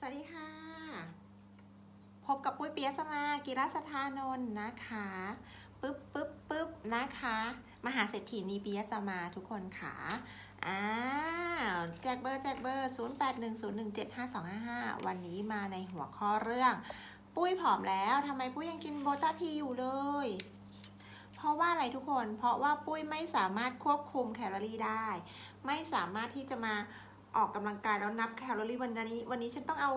สวัสดีค่ะ พบกับปุ้ยเปียสมากิรัสธานนท์นะคะปึ๊บปึ๊บปึ๊บนะคะ มหาเศรษฐีนีเปียสมาทุกคนค่ะอ้าวแจกเบอร์แจกเบอร์ 0810175255 วันนี้มาในหัวข้อเรื่อง ปุ้ยผอมแล้วทำไมปุ้ยยังกินโบตาพีอยู่เลย เพราะว่าอะไรทุกคน เพราะว่าปุ้ยไม่สามารถควบคุมแคลอรี่ได้ ไม่สามารถที่จะมา ออกกำลังกายแล้วนับแคลอรี่วันนี้ วันนี้ฉันต้องเอา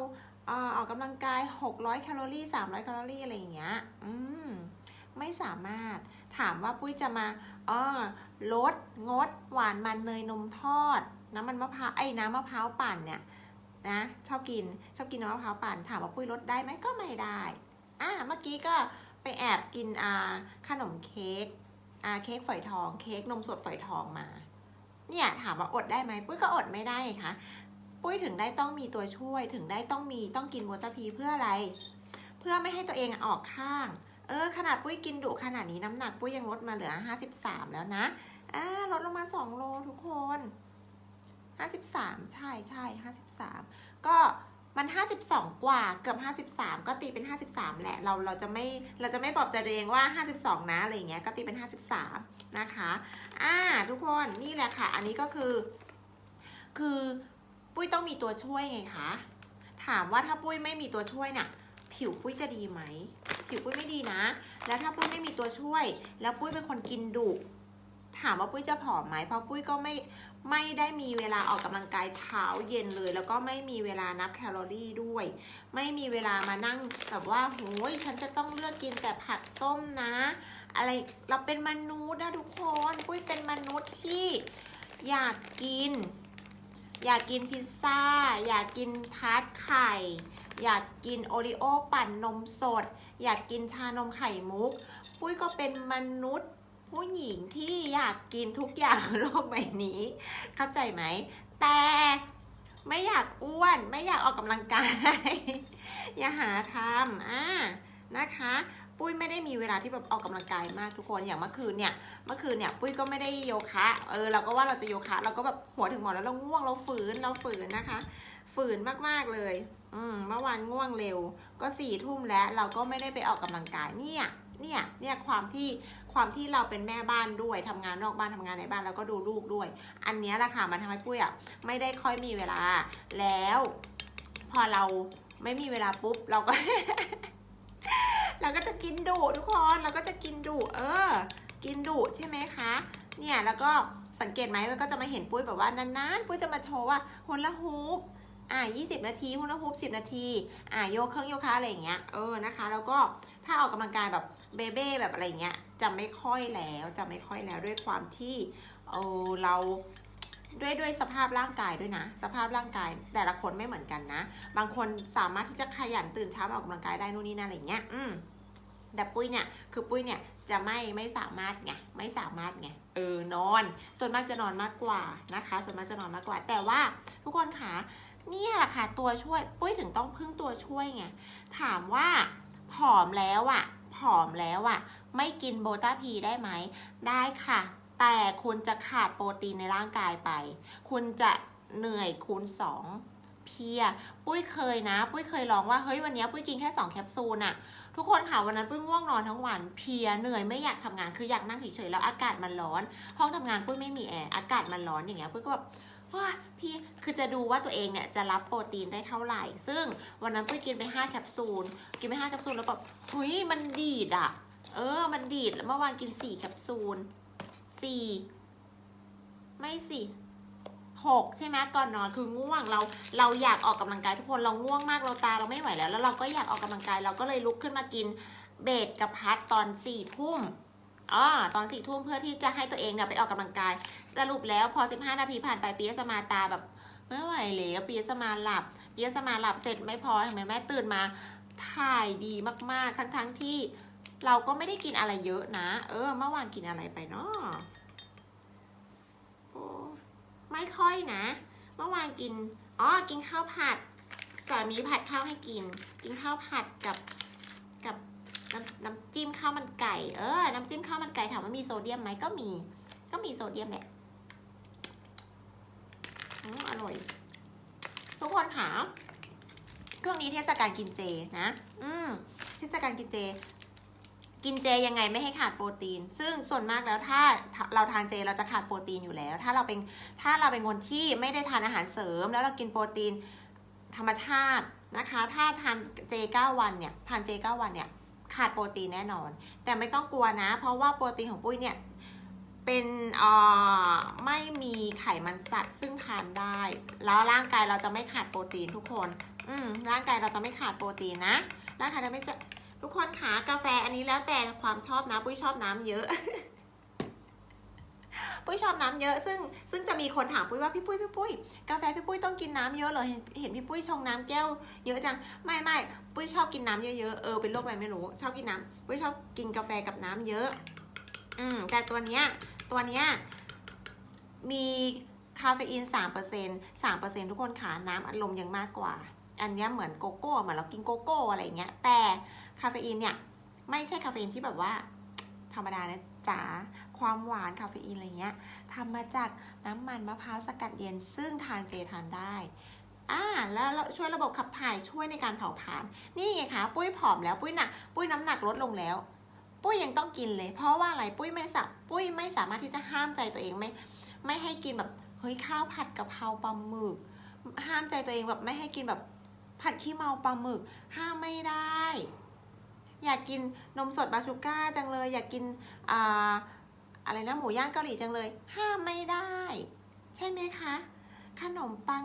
เออออกกำลังกาย 600 แคลอรี่ 300 แคลอรี่อะไรอย่างเงี้ย อืม ไม่สามารถถามว่าปุ้ยจะมาเออลด งด หวานมันเนยนมทอด น้ำมันมะพร้าวไอ้น้ำมะพร้าวปั่นเนี่ยนะชอบกินชอบกินน้ำมะพร้าวปั่นถามว่าปุ้ยลดได้ไหมก็ไม่ได้อะเมื่อกี้ก็ไปแอบกินอ่าขนมเค้กอ่าเค้กฝอยทอง เค้กนมสดฝอยทองมา เนี่ยถามว่าอดได้ไหมปุ้ยก็อดไม่ได้ค่ะปุ้ยถึงได้ต้องมีตัวช่วยถึงได้ต้องมีต้องกินวอเตอร์พีเพื่ออะไร เพื่อไม่ให้ตัวเองอออกข้าง เออ ขนาดปุ้ยกินดุขนาดนี้น้ำหนักปุ้ยยังลดมาเหลือ 53 แล้วนะอ่าลดลงมา 2 โลทุกคน 53 ใช่ใช่53 ก็ มัน 52 กว่าเกือบ 53 ก็ตีเป็น 53 แหละ เราเราจะไม่เราจะไม่ปลอบใจตัวเองว่า 52 นะอะไรเงี้ยก็ตีเป็น 53 นะคะอ่าทุกคนนี่แหละค่ะ อันนี้ก็คือ คือปุ้ยต้องมีตัวช่วยไงคะถามว่าถ้าปุ้ยไม่มีตัวช่วยเนี่ยผิวปุ้ยจะดีไหม ผิวปุ้ยไม่ดีนะ แล้วถ้าปุ้ยไม่มีตัวช่วย แล้วปุ้ยเป็นคนกินดุถามว่าปุ้ยจะผอมไหมเพราะปุ้ยก็ไม่ ไม่ได้มีเวลาออกกำลังกายเช้าเย็นเลย แล้วก็ไม่มีเวลานับแคลอรี่ด้วย ไม่มีเวลามานั่งแบบว่าโอ้ยฉันจะต้องเลือกกินแต่ผักต้มนะ อะไรเราเป็นมนุษย์นะทุกคนปุ้ยเป็นมนุษย์ที่อยากกิน อยากกินพิซซ่า อยากกินทาร์ตไข่ อยากกินโอริโอปั่นนมสด อยากกินชานมไข่มุก ปุ้ยก็เป็นมนุษย์ ผู้หญิงที่อยากกินทุกอย่างโลกใบนี้ เข้าใจไหม แต่ไม่อยากอ้วน ไม่อยากออกกำลังกาย อย่าหาทำอ่านะคะ ปุ้ยไม่ได้มีเวลาที่แบบออกกำลังกายมากทุกคนอย่างเมื่อคืนเนี่ยเมื่อคืนเนี่ยปุ้ยก็ไม่ได้โยคะเออเราก็ว่าเราจะโยคะ เราก็แบบหัวถึงหมอนแล้วเราง่วงเราฝืนเราฝืนนะคะ ฝืนมากๆเลย อืมเมื่อวานง่วงเร็ว ก็สี่ทุ่มแล้วเราก็ไม่ได้ไปออกกำลังกายเนี่ยเนี่ยเนี่ยความที่ ความที่เราเป็นแม่บ้านด้วยทำงานนอกบ้านทำงานในบ้านแล้วก็ดูลูกด้วย อันนี้แหละค่ะมันทำให้ปุ้ยอะไม่ได้ค่อยมีเวลา แล้วพอเราไม่มีเวลาปุ๊บเราก็ เราก็จะกินดุทุกคนเราก็จะกินดุเออ กินดุใช่ไหมคะ เนี่ยแล้วก็สังเกตไหมมันก็จะมาเห็นปุ้ยแบบว่านานๆ ปุ้ยจะมาโชว์ว่าฮุนละฮูปอ่า20 นาทีฮุนละฮูป10 นาที อ่าโยกเครื่องโยคะอะไรอย่างเงี้ยเออนะคะ แล้วก็ถ้าออกกำลังกายแบบเบเบ้แบบอะไรเงี้ย จะไม่ค่อยแล้วจะไม่ค่อยแล้วด้วยความที่เออเราด้วยด้วยสภาพร่างกายด้วยนะ สภาพร่างกายแต่ละคนไม่เหมือนกันนะ บางคนสามารถที่จะขยันตื่นเช้าออกกำลังกายได้นู่นนี่นั่นอะไรเงี้ยอืมแต่ปุ้ยเนี่ยคือปุ้ยเนี่ยจะไม่ไม่สามารถไงไม่สามารถไงเออนอน ส่วนมากจะนอนมากกว่านะคะ ส่วนมากจะนอนมากกว่า แต่ว่าทุกคนคะนี่แหละค่ะตัวช่วย ปุ้ยถึงต้องพึ่งตัวช่วยไงถามว่าผอมแล้วอะผอมแล้วอะ ไม่กินโบตาพีได้ไหม ได้ค่ะ แต่คุณจะขาดโปรตีนในร่างกายไป คุณจะเหนื่อยคูณสองเพีย ปุ้ยเคยนะ ปุ้ยเคยลองว่า เฮ้ยวันนี้ปุ้ยกินแค่สองแคปซูลอะทุกคนค่ะวันนั้นปุ้ยง่วงนอนทั้งวัน เพียเหนื่อยไม่อยากทำงานคืออยากนั่งเฉยๆแล้วอากาศมันร้อน ห้องทำงานปุ้ยไม่มีแอร์อากาศมันร้อนอย่างเงี้ยปุ้ยก็แบบว้าพี่คือจะดูว่าตัวเองเนี่ยจะรับโปรตีนได้เท่าไหร่ ซึ่งวันนั้นปุ้ยกินไป 5 แคปซูล กินไป 5 แคปซูลแล้วแบบเฮ้ยมันดีดอะ เออ มันดีดแล้วเมื่อวานกิน4แคปซูล4ไม่สิหกใช่ไหมก่อนนอนคือง่วงเราเราอยากออกกำลังกายทุกคนเราง่วงมากเราตาเราไม่ไหวแล้ว แล้วเราก็อยากออกกำลังกายเราก็เลยลุกขึ้นมากินเบสกับพัดตอนสี่ทุ่มอ๋อตอนสี่ทุ่มเพื่อที่จะให้ตัวเองเนี่ยไปออกกำลังกาย สรุปแล้วพอ15นาทีผ่านไปปียสมาตาแบบไม่ไหวแล้วปียสมาหลับปียสมาหลับเสร็จไม่พอเห็นไหมแม่ตื่นมาถ่ายดีมากๆ ทั้งๆที่ เราก็ไม่ได้กินอะไรเยอะนะ เออ เมื่อวานกินอะไรไปเนาะโอ้ไม่ค่อยนะ เมื่อวานกิน อ๋อ กินข้าวผัด สามีผัดข้าวให้กิน กินข้าวผัดกับกับน้ำน้ำจิ้มข้าวมันไก่ เออ น้ำจิ้มข้าวมันไก่ถามว่ามีโซเดียมไหมก็มี ก็มีโซเดียมแหละอร่อย ทุกคนค่ะช่วงนี้เทศกาลกินเจนะ อืม เทศกาลกินเจ กินเจยังไงไม่ให้ขาดโปรตีน ซึ่งส่วนมากแล้วถ้าเราทานเจเราจะขาดโปรตีนอยู่แล้ว ถ้าเราเป็นถ้าเราเป็นคนที่ไม่ได้ทานอาหารเสริม แล้วเรากินโปรตีนธรรมชาตินะคะ ถ้าทานเจ9วันเนี่ยทานเจ9วันเนี่ยขาดโปรตีนแน่นอน แต่ไม่ต้องกลัวนะ เพราะว่าโปรตีนของปุ้ยเนี่ยเป็นเอ่อไม่มีไขมันสัตว์ซึ่งทานได้ แล้วร่างกายเราจะไม่ขาดโปรตีนทุกคน อืมร่างกายเราจะไม่ขาดโปรตีนนะร่างกายเราไม่จะ ทุกคนขากาแฟอันนี้แล้วแต่ความชอบนะ ปุ้ยชอบน้ำเยอะ ปุ้ยชอบน้ำเยอะ ซึ่งซึ่งจะมีคนถามปุ้ยว่าพี่ปุ้ยพี่ปุ้ยกาแฟพี่ปุ้ยต้องกินน้ำเยอะเหรอเห็นเห็นพี่ปุ้ยชงน้ำแก้วเยอะจังไม่ไม่ปุ้ยชอบกินน้ำเยอะๆเออเป็นโรคอะไรไม่รู้ ชอบกินน้ำปุ้ยชอบกินกาแฟกับน้ำเยอะ อืมแต่ตัวเนี้ยตัวเนี้ยมีคาเฟอีน3%เปอร์เซ็นต์สามเปอร์เซ็นต์ทุกคนขาน้ำอัดลมยังมากกว่า อันเนี้ยเหมือนโกโก้เหมือนเรากินโกโก้อะไรอย่างเงี้ย แต่ คาเฟอีนเนี่ยไม่ใช่คาเฟอีนที่แบบว่าธรรมดานะจ๋าความหวานคาเฟอีนอะไรเงี้ยทำมาจากน้ำมันมะพร้าวสกัดเย็น ซึ่งทานเจทานได้อ่าแล้วช่วยระบบขับถ่ายช่วยในการเผาผลาญนี่ไงคะปุ้ยผอมแล้วปุ้ยหนักปุ้ยน้ำหนักลดลงแล้ว ปุ้ยยังต้องกินเลย เพราะว่าอะไรปุ้ยไม่สับปุ้ยไม่สามารถที่จะห้ามใจตัวเองไม่ไม่ให้กินแบบเฮ้ยข้าวผัดกะเพราปลาหมึก ห้ามใจตัวเองแบบไม่ให้กินแบบผัดขี้เมาปลาหมึกห้ามไม่ได้ อยากกินนมสดบาชูก้าจังเลย อยากกินอ่าอะไรนะหมูย่างเกาหลีจังเลย ห้ามไม่ได้ ใช่ไหมคะ ขนมปัง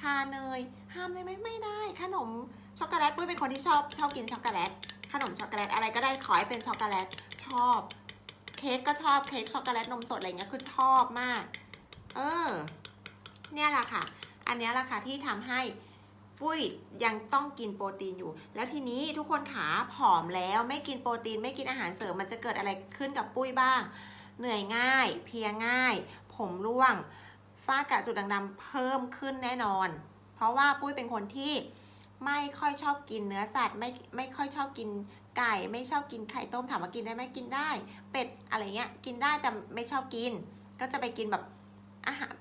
ทาเนย ห้ามได้ไหมไม่ได้ ขนมช็อกโกแลตปุ้ยเป็นคนที่ชอบชอบกินช็อกโกแลตขนมช็อกโกแลตอะไรก็ได้ขอให้เป็นช็อกโกแลตชอบ เค้กก็ชอบเค้กช็อกโกแลตนมสดอะไรเงี้ยคือชอบมาก เออ เนี่ยแหละค่ะ อันนี้แหละค่ะที่ทำให้ ปุ้ยยังต้องกินโปรตีนอยู่ แล้วทีนี้ทุกคนขาผอมแล้วไม่กินโปรตีนไม่กินอาหารเสริมมันจะเกิดอะไรขึ้นกับปุ้ยบ้าง เหนื่อยง่าย เพียง่าย ผมร่วง ฝ้ากระจุดด่างดำเพิ่มขึ้นแน่นอน เพราะว่าปุ้ยเป็นคนที่ไม่ค่อยชอบกินเนื้อสัตว์ไม่ไม่ค่อยชอบกินไก่ไม่ชอบกินไข่ต้มถามว่ากินได้ไหมกินได้ เป็ดอะไรเงี้ยกินได้แต่ไม่ชอบกิน ก็จะไปกินแบบอาหาร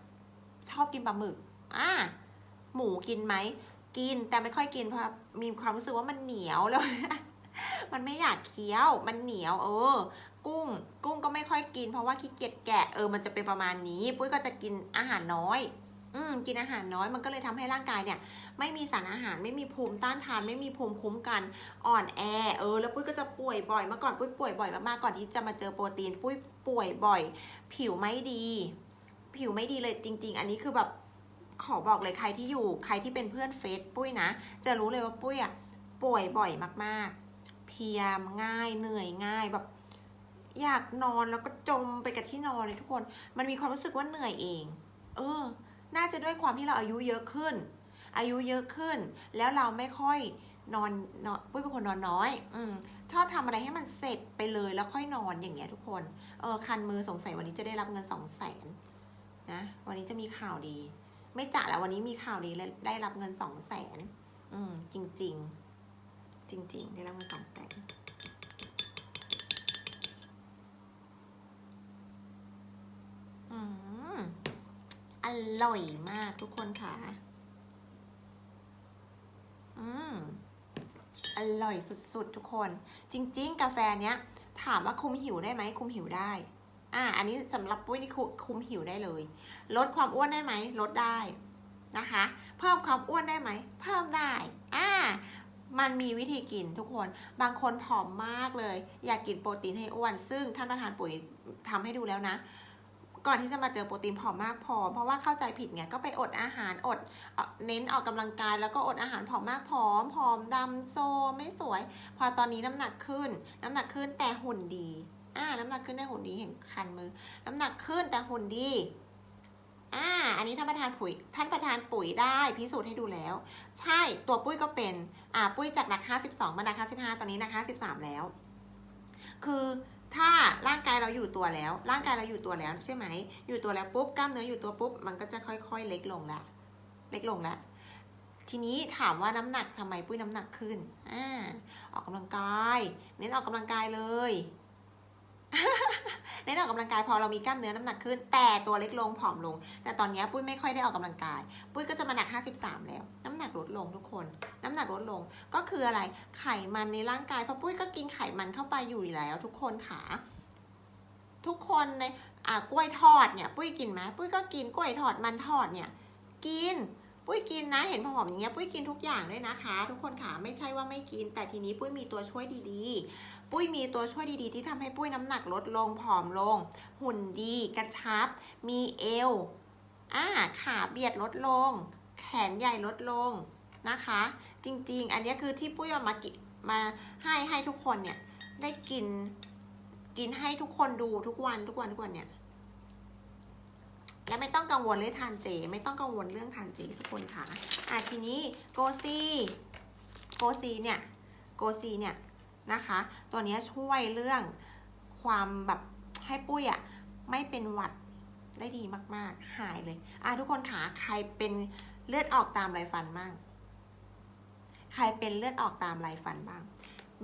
ชอบกินปลาหมึกอ่าหมูกินไหม กินแต่ไม่ค่อยกินเพราะมีความรู้สึกว่ามันเหนียวแล้ว มันไม่อยากเคี้ยวมันเหนียว เออ กุ้ง กุ้งก็ไม่ค่อยกิน เพราะว่าขี้เกียจแกะเออมันจะเป็นประมาณนี้ ปุ้ยก็จะกินอาหารน้อยอืมกินอาหารน้อยมันก็เลยทำให้ร่างกายเนี่ย ไม่มีสารอาหารไม่มีภูมิต้านทาน ไม่มีภูมิคุ้มกันอ่อนแอเออแล้วปุ้ยก็จะป่วยบ่อยเมื่อก่อนปุ้ยป่วยบ่อยมากๆก่อนที่จะมาเจอโปรตีน ปุ้ยป่วยบ่อย ผิวไม่ดี ผิวไม่ดีเลยจริง ๆ อันนี้คือแบบ ขอบอกเลยใครที่อยู่ใครที่เป็นเพื่อนเฟซปุ้ยนะ จะรู้เลยว่าปุ้ยอะป่วยบ่อยมากๆ เพียมง่ายเหนื่อยง่ายแบบ อยากนอนแล้วก็จมไปกับที่นอนเลยทุกคน มันมีความรู้สึกว่าเหนื่อยเอง เออ น่าจะด้วยความที่เราอายุเยอะขึ้น อายุเยอะขึ้น แล้วเราไม่ค่อยนอนนอนปุ้ยเป็นคนนอนน้อย อืมชอบทำอะไรให้มันเสร็จไปเลยแล้วค่อยนอนอย่างเงี้ยทุกคน เออคันมือสงสัยวันนี้จะได้รับเงินสองแสนนะ วันนี้จะมีข่าวดี ไม่จ่าแล้ววันนี้มีข่าวดีเลยได้รับเงินสองแสนอืม จริงๆจริง ๆ ได้รับเงินสองแสนอืมอร่อยมากทุกคนค่ะ อืม อร่อยสุดๆ ทุกคน จริง ๆ กาแฟเนี้ย ถามว่าคุมหิวได้ไหมคุมหิวได้ อ่าอันนี้สำหรับปุ้ยนี่คุคุมหิวได้เลย ลดความอ้วนได้ไหมลดได้นะคะ เพิ่มความอ้วนได้ไหมเพิ่มได้อ่ามันมีวิธีกินทุกคน บางคนผอมมากเลย อยากกินโปรตีนให้อ้วน ซึ่งท่านประธานปุ๋ยทำให้ดูแล้วนะ ก่อนที่จะมาเจอโปรตีนผอมมากผอม เพราะว่าเข้าใจผิดไง ก็ไปอดอาหารอด เน้นออกกำลังกาย แล้วก็อดอาหารผอมมากผอม ผอมดำโซไม่สวย พอตอนนี้น้ำหนักขึ้น น้ำหนักขึ้นแต่หุ่นดี อ่า น้ำหนักขึ้นได้หุ่นดีเห็นคันมือ น้ำหนักขึ้นแต่หุ่นดีอ่าอันนี้ท่านประธานปุ๋ยท่านประธานปุ๋ยได้พิสูจน์ให้ดูแล้ว ใช่ตัวปุ้ยก็เป็นอ่าปุ้ยจากหนัก 52มาหนัก 55 ตอนนี้หนัก 53 แล้ว คือถ้าร่างกายเราอยู่ตัวแล้ว ร่างกายเราอยู่ตัวแล้วใช่ไหม อยู่ตัวแล้วปุ๊บกล้ามเนื้ออยู่ตัวปุ๊บมันก็จะค่อยๆ เล็กลงละเล็กลงละทีนี้ถามว่าน้ำหนักทำไมปุ้ยน้ำหนักขึ้นอ่าออกกำลังกาย เน้นออกกำลังกายเลย เน้นออกกำลังกายพอเรามีกล้ามเนื้อน้ำหนักขึ้น แต่ตัวเล็กลงผอมลง แต่ตอนนี้ปุ้ยไม่ค่อยได้ออกกำลังกาย ปุ้ยก็จะมาหนัก 53 แล้ว น้ำหนักลดลงทุกคน น้ำหนักลดลงก็คืออะไรไขมันในร่างกายเพราะปุ้ยก็กินไขมันเข้าไปอยู่แล้ว ทุกคนค่ะทุกคนในอ่ากล้วยทอดเนี่ย ปุ้ยกินไหมปุ้ยก็กินกล้วยทอดมันทอดเนี่ย กิน ปุ้ยกินนะ เห็นผอมอย่างเงี้ยปุ้ยกินทุกอย่างด้วยนะคะ ทุกคนค่ะไม่ใช่ว่าไม่กิน แต่ทีนี้ปุ้ยมีตัวช่วยดีๆ ปุ้ยมีตัวช่วยดีๆ ที่ทำให้ปุ้ยน้ำหนักลดลงผอมลง หุ่นดีกระชับ มีเอวอ่าขาเบียดลดลง แขนใหญ่ลดลงนะคะ จริงๆ อันนี้คือที่ปุ้ยมากิมาให้ให้ทุกคนเนี่ยได้กินกินให้ทุกคนดูทุกวันทุกวันทุกวันเนี่ย และไม่ต้องกังวลเรื่องทานเจ ไม่ต้องกังวลเรื่องทานเจทุกคนค่ะอะทีนี้โกซีโกซีเนี่ยโกซีเนี่ยนะคะ ตัวนี้ช่วยเรื่องความแบบให้ปุ้ยอะไม่เป็นหวัดได้ดีมาก ๆ หายเลยอะทุกคนขาใครเป็นเลือดออกตามไรฟันบ้าง ใครเป็นเลือดออกตามไรฟันบ้าง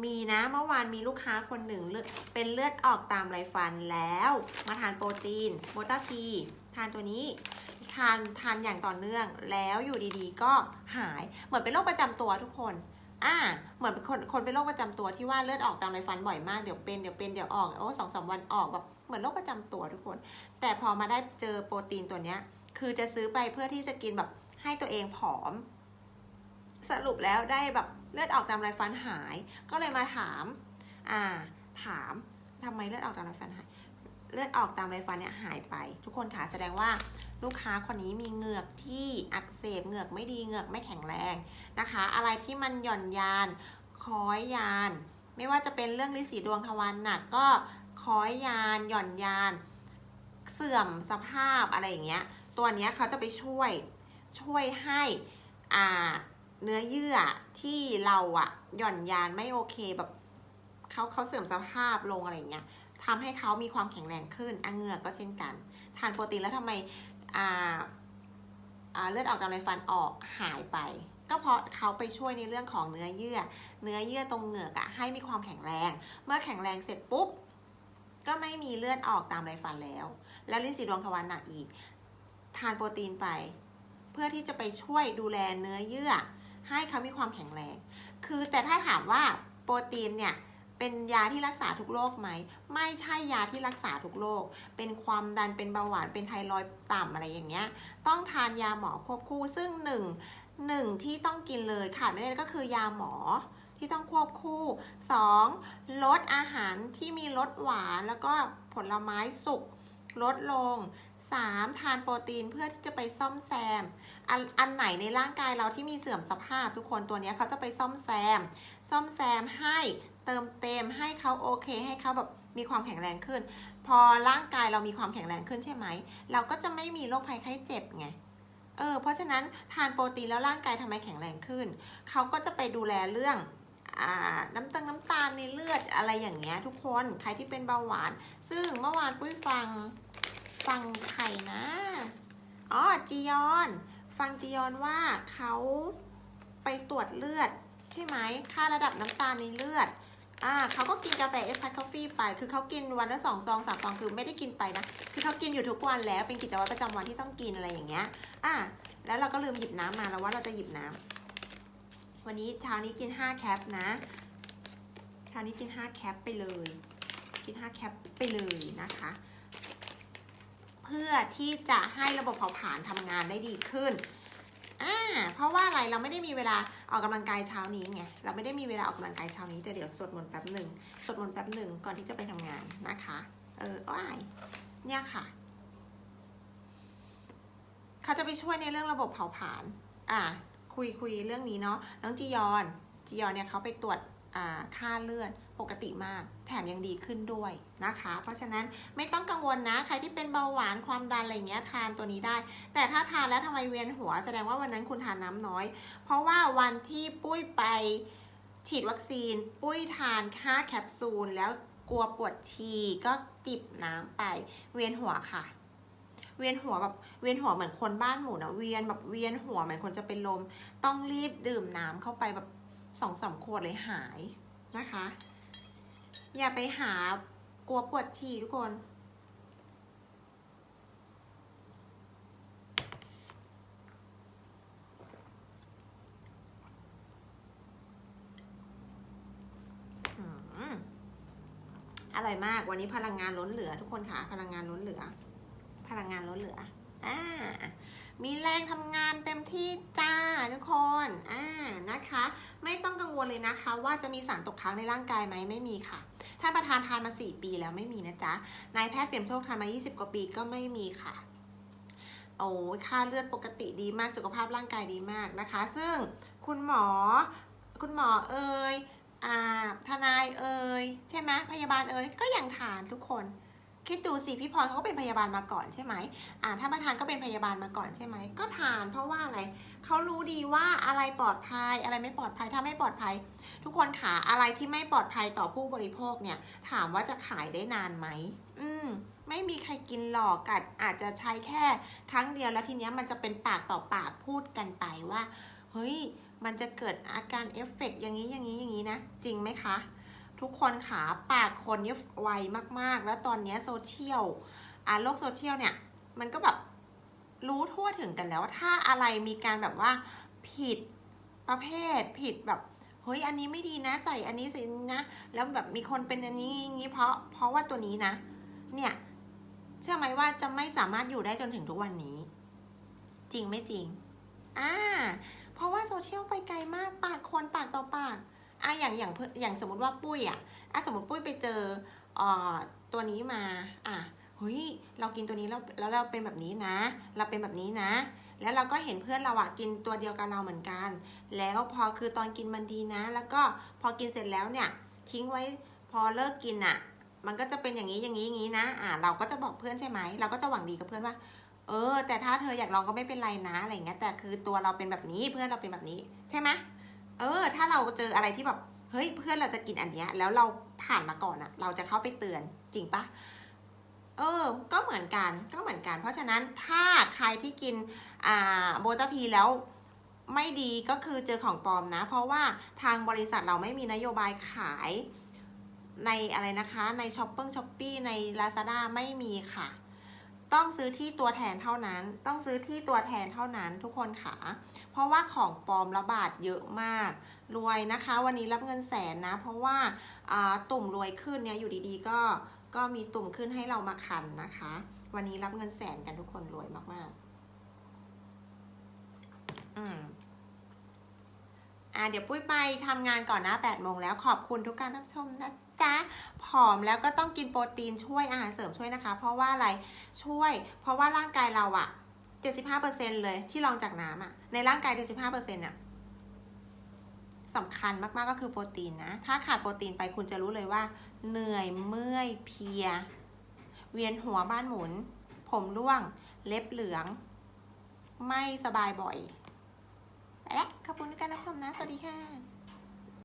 มีนะเมื่อวานมีลูกค้าคนหนึ่งเลือดเป็นเลือดออกตามไรฟันแล้ว มาทานโปรตีนโบตาพี ทานตัวนี้ทานทานอย่างต่อเนื่องแล้วอยู่ดีๆ ก็หายเหมือนเป็นโรคประจำตัวทุกคนอ่าเหมือนเป็นคนคนเป็นโรคประจำตัวที่ว่าเลือดออกตามไรฟันบ่อยมากเดี๋ยวเป็นเดี๋ยวเป็นเดี๋ยวออกโอ้สองสามวันออกแบบเหมือนโรคประจำตัวทุกคน แต่พอมาได้เจอโปรตีนตัวเนี้ย คือจะซื้อไปเพื่อที่จะกินแบบให้ตัวเองผอม สรุปแล้วได้แบบเลือดออกตามไรฟันหาย ก็เลยมาถาม อ่า ถามทำไมเลือดออกตามไรฟันหาย เลือดออกตามไรฟันเนี่ยหายไป ทุกคนค่ะแสดงว่าลูกค้าคนนี้มีเหงือกที่อักเสบเหงือกไม่ดีเหงือกไม่แข็งแรงนะคะ อะไรที่มันหย่อนยานคล้อยยาน ไม่ว่าจะเป็นเรื่องลิสีดวงทวารหนักก็คล้อยยานหย่อนยาน เสื่อมสภาพอะไรอย่างเงี้ยตัวเนี้ยเขาจะไปช่วยช่วยให้อ่าเนื้อเยื่อที่เราอะหย่อนยานไม่โอเคแบบเขาเขาเสื่อมสภาพลงอะไรอย่างเงี้ย ทำให้เขามีความแข็งแรงขึ้นอะเหงือกก็เช่นกัน ทานโปรตีนแล้วทำไมอ่าเลือดออกตามไรฟันออกหายไป ก็เพราะเขาไปช่วยในเรื่องของเนื้อเยื่อ เนื้อเยื่อตรงเหงือกอะให้มีความแข็งแรง เมื่อแข็งแรงเสร็จปุ๊บ ก็ไม่มีเลือดออกตามไรฟันแล้ว แล้วลิ้นสีดวงทวารหนักอีก ทานโปรตีนไป เพื่อที่จะไปช่วยดูแลเนื้อเยื่อ ให้เขามีความแข็งแรง คือแต่ถ้าถามว่าโปรตีนเนี่ย เป็นยาที่รักษาทุกโรคไหม ไม่ใช่ยาที่รักษาทุกโรค เป็นความดัน เป็นเบาหวาน เป็นไทรอยด์ต่ำอะไรอย่างเงี้ย ต้องทานยาหมอควบคู่ ซึ่งหนึ่งหนึ่งที่ต้องกินเลยขาดไม่ได้ก็คือยาหมอที่ต้องควบคู่ 2. ลดอาหารที่มีรสหวานแล้วก็ผลไม้สุกลดลง 3. ทานโปรตีนเพื่อที่จะไปซ่อมแซมอันอันไหนในร่างกายเราที่มีเสื่อมสภาพทุกคนตัวนี้เขาจะไปซ่อมแซม ซ่อมแซมให้ ติมเต็มให้เขาโอเค ให้เขาแบบมีความแข็งแรงขึ้น พอร่างกายเรามีความแข็งแรงขึ้นใช่ไหม เราก็จะไม่มีโรคภัยไข้เจ็บไงเออเพราะฉะนั้นทานโปรตีนแล้วร่างกายทำไมแข็งแรงขึ้น เขาก็จะไปดูแลเรื่องน้ำตาลน้ำตาลในเลือดอะไรอย่างเงี้ยทุกคนใครที่เป็นเบาหวาน ซึ่งเมื่อวานปุ้ยฟังฟังใครนะอ๋อจียอน ฟังจียอนว่าเขาไปตรวจเลือดใช่ไหมค่าระดับน้ำตาลในเลือด อ่าเขาก็กินกาแฟเอสพาร์คอฟฟี่ไป คือเขากินวันละสองซองสามซองคือไม่ได้กินไปนะ คือเขากินอยู่ทุกวันแล้วเป็นกิจวัตรประจำวันที่ต้องกินอะไรอย่างเงี้ย อ่าแล้วเราก็ลืมหยิบน้ำมาแล้วว่าเราจะหยิบน้ำวันนี้เช้านี้กิน5แคปนะเช้านี้กิน5แคปไปเลย กิน5แคปไปเลยนะคะเพื่อที่จะให้ระบบเผาผลาญทำงานได้ดีขึ้น อ่า เพราะว่าอะไรเราไม่ได้มีเวลา ออกกำลังกายเช้านี้ไงเราไม่ได้มีเวลาออกกำลังกายเช้านี้แต่เดี๋ยวสวดมนต์แป๊บหนึ่งสวดมนต์แป๊บหนึ่งก่อนที่จะไปทำงานนะคะ เอออ้ายเนี่ยค่ะเขาจะไปช่วยในเรื่องระบบเผาผลาญอะคุยคุยเรื่องนี้เนาะน้องจียอนจียอนเนี่ยเขาไปตรวจ ค่าเลือดปกติมาก แถมยังดีขึ้นด้วยนะคะ เพราะฉะนั้นไม่ต้องกังวลนะ ใครที่เป็นเบาหวานความดันอะไรเงี้ยทานตัวนี้ได้ แต่ถ้าทานแล้วทำไมเวียนหัว แสดงว่าวันนั้นคุณทานน้ำน้อย เพราะว่าวันที่ปุ้ยไปฉีดวัคซีน ปุ้ยทานค่าแคปซูล แล้วกลัวปวดทีก็จิบน้ำไปเวียนหัวค่ะเวียนหัวแบบเวียนหัวเหมือนคนบ้านหมูนะเวียนแบบเวียนหัวเหมือนคนจะเป็นลม ต้องรีบดื่มน้ำเข้าไปแบบ สองสามขวดเลยหายนะคะ อย่าไปหากลัวปวดฉี่ทุกคน อร่อยมากวันนี้พลังงานล้นเหลือทุกคนค่ะ พลังงานล้นเหลือ พลังงานล้นเหลือ อ่า มีแรงทำงานเต็มที่จ้าทุกคนอ่านะคะ ไม่ต้องกังวลเลยนะคะ ว่าจะมีสารตกค้างในร่างกายไหมไม่มีค่ะท่านประธานทานมา 4 ปีแล้วไม่มีนะจ๊ะนายแพทย์เปี่ยมโชคทานมา 20 กว่าปีก็ไม่มีค่ะโอ้ยค่าเลือดปกติดีมากสุขภาพร่างกายดีมากนะคะ ซึ่งคุณหมอ คุณหมอเอ่ยอ่าทนายเอ่ยใช่ไหมพยาบาลเอ่ยก็ยังทานทุกคน คิดดูสิพี่พรเขาก็เป็นพยาบาลมาก่อนใช่ไหมอ่าถ้าประธานก็เป็นพยาบาลมาก่อนใช่ไหม ก็ทานเพราะว่าอะไรเขารู้ดีว่าอะไรปลอดภัยอะไรไม่ปลอดภัยถ้าไม่ปลอดภัย ทุกคนขาอะไรที่ไม่ปลอดภัยต่อผู้บริโภคเนี่ย ถามว่าจะขายได้นานไหมอืมไม่มีใครกินหรอกกัดอาจจะใช้แค่ครั้งเดียวแล้วทีเนี้ยมันจะเป็นปากต่อปากพูดกันไปว่า เฮ้ย มันจะเกิดอาการเอฟเฟกต์อย่างนี้อย่างนี้อย่างนี้นะ จริงไหมคะ ทุกคนขาปากคนนี่ไวมากๆ แล้วตอนนี้โซเชียลอ่าโลกโซเชียลเนี่ย มันก็แบบรู้ทั่วถึงกันแล้วว่าถ้าอะไรมีการแบบว่าผิดประเภทผิดแบบเฮ้ยอันนี้ไม่ดีนะใส่อันนี้สินะ แล้วแบบมีคนเป็นอันนี้อย่างนี้เพราะเพราะว่าตัวนี้นะ เนี่ยเชื่อไหมว่าจะไม่สามารถอยู่ได้จนถึงทุกวันนี้ จริงไม่จริงอ่าเพราะว่าโซเชียลไปไกลมากปากคนปากต่อปาก อะอย่างอย่างเพื่อย่างสมมติว่าปุ้ยอะอะสมมติปุ้ยไปเจออ่อตัวนี้มาอะเฮ้ยเรากินตัวนี้แล้วแล้วเราเป็นแบบนี้นะ เราเป็นแบบนี้นะ แล้วเราก็เห็นเพื่อนเราอะกินตัวเดียวกับเราเหมือนกัน แล้วพอคือตอนกินมันดีนะ แล้วก็พอกินเสร็จแล้วเนี่ยทิ้งไว้พอเลิกกินอะมันก็จะเป็นอย่างนี้อย่างนี้อย่างนี้นะ อ่าเราก็จะบอกเพื่อนใช่ไหม เราก็จะหวังดีกับเพื่อนว่า เออ แต่ถ้าเธออยากลองก็ไม่เป็นไรนะอะไรเงี้ย แต่คือตัวเราเป็นแบบนี้เพื่อนเราเป็นแบบนี้ใช่ไหม เออ ถ้าเราเจออะไรที่แบบเฮ้ยเพื่อนเราจะกินอันเนี้ย แล้วเราผ่านมาก่อนอะเราจะเข้าไปเตือนจริงปะเออ ก็เหมือนกันก็เหมือนกัน เพราะฉะนั้นถ้าใครที่กินอ่าโบตาพีแล้วไม่ดีก็คือเจอของปลอมนะ เพราะว่าทางบริษัทเราไม่มีนโยบายขายในอะไรนะคะ ในช้อปปิ้งช้อปปี้ใน Lazada ไม่มีค่ะ ต้องซื้อที่ตัวแทนเท่านั้น ต้องซื้อที่ตัวแทนเท่านั้นทุกคนค่ะ เพราะว่าของปลอมระบาดเยอะมาก รวยนะคะ วันนี้รับเงินแสนนะ เพราะว่าอ่าตุ่มรวยขึ้นเนี่ยอยู่ดีๆ ก็ก็มีตุ่มขึ้นให้เรามาคันนะคะ วันนี้รับเงินแสนกันทุกคนรวยมากๆ อืมอ่าเดี๋ยวปุ้ยไปทำงานก่อนนะ8โมงแล้วขอบคุณทุกการรับชมนะ จ๊ะผอมแล้วก็ต้องกินโปรตีนช่วยอาหารเสริมช่วยนะคะ เพราะว่าอะไรช่วย เพราะว่าร่างกายเราอะ75%เลยที่รองจากน้ำอะในร่างกาย75%อะสำคัญมากๆก็คือโปรตีนนะ ถ้าขาดโปรตีนไปคุณจะรู้เลยว่า เหนื่อยเมื่อยเพลีย เวียนหัวบ้านหมุน ผมร่วง เล็บเหลือง ไม่สบายบ่อย ไปแล้วขอบคุณทุกการรับชมนะ สวัสดีค่ะ